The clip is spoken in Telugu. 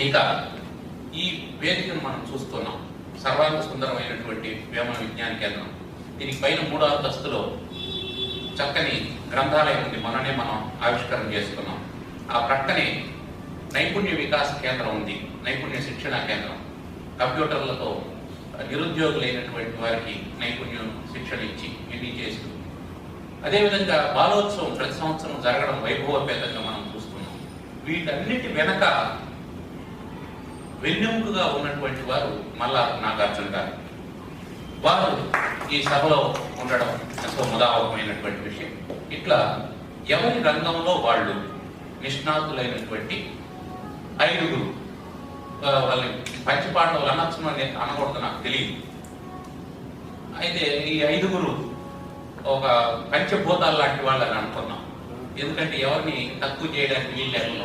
ఇంకా ఈ వేదికను మనం చూస్తున్నాం. సర్వాంగ సుందరమైనటువంటి వేమన విజ్ఞాన కేంద్రం. దీనికి పైన మూడో అంతస్తులో చక్కని గ్రంథాలయం ఉంది. మననే మనం ఆవిష్కరణ చేసుకున్నాం. ఆ ప్రక్కనే నైపుణ్య వికాస కేంద్రం ఉంది. నైపుణ్య శిక్షణ కేంద్రం. కంప్యూటర్లతో నిరుద్యోగులైనటువంటి వారికి నైపుణ్యం శిక్షణ ఇచ్చి ఇన్ని చేస్తూ. అదేవిధంగా బాలోత్సవం ప్రతి సంవత్సరం జరగడం వైభవపేతంగా మనం చూస్తున్నాం. వీటన్నిటి వెనక వెన్నెముకగా ఉన్నటువంటి వారు మళ్ళా నాగార్జున గారు. వారు ఈ సభలో ఉండడం ఎంతో ముదావకమైనటువంటి విషయం. ఇట్లా ఎవరి రంగంలో వాళ్ళు నిష్ణాతులైనటువంటి ఐదుగురు వాళ్ళని పంచపాండవులు అనొచ్చును అనకూడదు నాకు తెలియదు. అయితే ఈ ఐదుగురు ఒక పంచభూతాలు లాంటి వాళ్ళని అనుకున్నాం. ఎందుకంటే ఎవరిని తక్కువ చేయడానికి వీలు లేకుండా